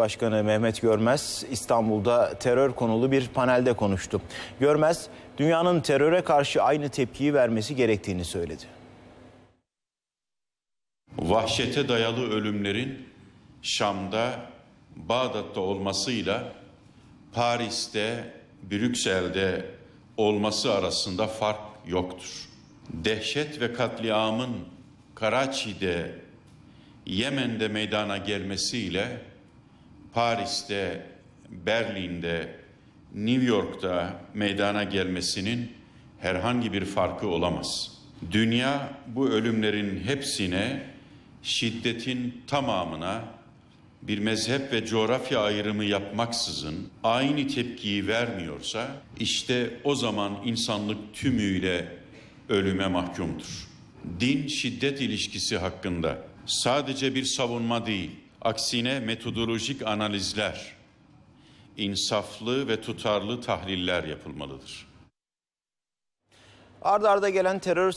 Başkanı Mehmet Görmez İstanbul'da terör konulu bir panelde konuştu. Görmez, dünyanın teröre karşı aynı tepkiyi vermesi gerektiğini söyledi. Vahşete dayalı ölümlerin Şam'da, Bağdat'ta olmasıyla Paris'te, Brüksel'de olması arasında fark yoktur. Dehşet ve katliamın Karachi'de, Yemen'de meydana gelmesiyle Paris'te, Berlin'de, New York'ta meydana gelmesinin herhangi bir farkı olamaz. Dünya bu ölümlerin hepsine, şiddetin tamamına bir mezhep ve coğrafya ayrımı yapmaksızın aynı tepkiyi vermiyorsa işte o zaman insanlık tümüyle ölüme mahkumdur. Din şiddet ilişkisi hakkında sadece bir savunma değil, aksine metodolojik analizler, insaflı ve tutarlı tahliller yapılmalıdır. Arda arda gelen terör